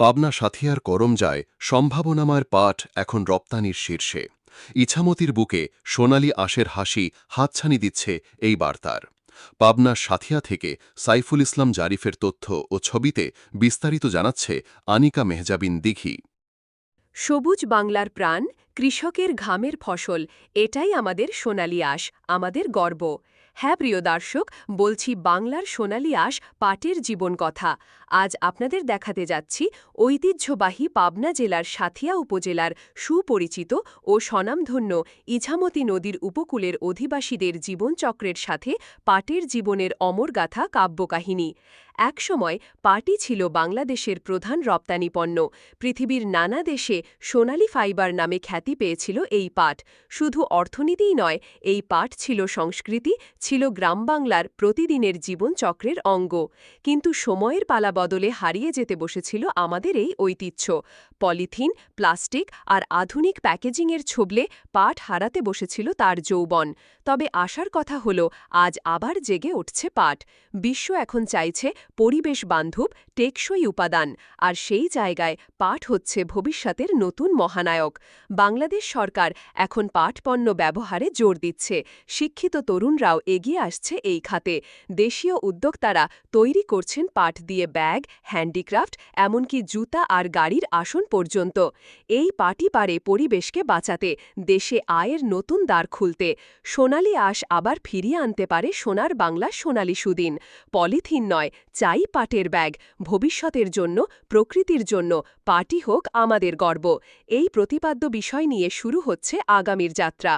পাবনা সাথিয়ার করমজায় সম্ভাবনাময় পাঠ এখন রপ্তানির শীর্ষে। ইছামতির বুকে সোনালি আশের হাসি হাতছানি দিচ্ছে এই বার্তার। পাবনার সাথিয়া থেকে সাইফুল ইসলাম জারিফের তথ্য ও ছবিতে বিস্তারিত জানাচ্ছে আনিকা মেহজাবিন দিঘি। সবুজ বাংলার প্রাণ কৃষকের ঘামের ফসল, এটাই আমাদের সোনালি আশ, আমাদের গর্ব। হ্যাঁ প্রিয় দর্শক, বলছি বাংলার সোনালি আশ পাটের জীবন কথা। আজ আপনাদের দেখাতে যাচ্ছি ঐতিহ্যবাহী পাবনা জেলার সাথিয়া উপজেলার সুপরিচিত ও স্বনামধন্য ইছামতি নদীর উপকূলের অধিবাসীদের জীবনচক্রের সাথে পাটের জীবনের অমরগাথা কাব্যকাহিনী। একসময় পাটি ছিল বাংলাদেশের প্রধান রপ্তানি পণ্য পৃথিবীর নানা দেশে সোনালি ফাইবার নামে খ্যাতি পেয়েছিল এই পাঠ। শুধু অর্থনীতিই নয়, এই পাঠ ছিল সংস্কৃতি, ছিল গ্রাম বাংলার প্রতিদিনের জীবনচক্রের অঙ্গ। কিন্তু সময়ের পালা বদলে হারিয়ে যেতে বসেছিল আমাদের এই ঐতিহ্য। পলিথিন, প্লাস্টিক আর আধুনিক প্যাকেজিংয়ের ছবলে পাঠ হারাতে বসেছিল তার যৌবন। তবে আশার কথা হল, আজ আবার জেগে উঠছে পাঠ। বিশ্ব এখন চাইছে পরিবেশ বান্ধব, টেকসই উপাদান। আর সেই জায়গায় পাঠ হচ্ছে ভবিষ্যতের নতুন মহানায়ক। বাংলাদেশ সরকার এখন পাট পণ্য ব্যবহারে জোর দিচ্ছে। শিক্ষিত তরুণরাও এগিয়ে আসছে এই খাতে। দেশীয় উদ্যোক্তারা তৈরি করছেন পাট দিয়ে ব্যাগ, হ্যান্ডিক্রাফট, এমনকি জুতা আর গাড়ির আসন পর্যন্ত। এই পাটি পারে পরিবেশকে বাঁচাতে, দেশে আয়ের নতুন দ্বার খুলতে। সোনালি আশ আবার ফিরিয়ে আনতে পারে সোনার বাংলা সোনালি সুদিন। পলিথিন নয়, চাই পাটের ব্যাগ। ভবিষ্যতের জন্য, প্রকৃতির জন্য, পাটি হোক আমাদের গর্ব। এই প্রতিপাদ্য বিষয় নিয়ে শুরু হচ্ছে আগামীর যাত্রা।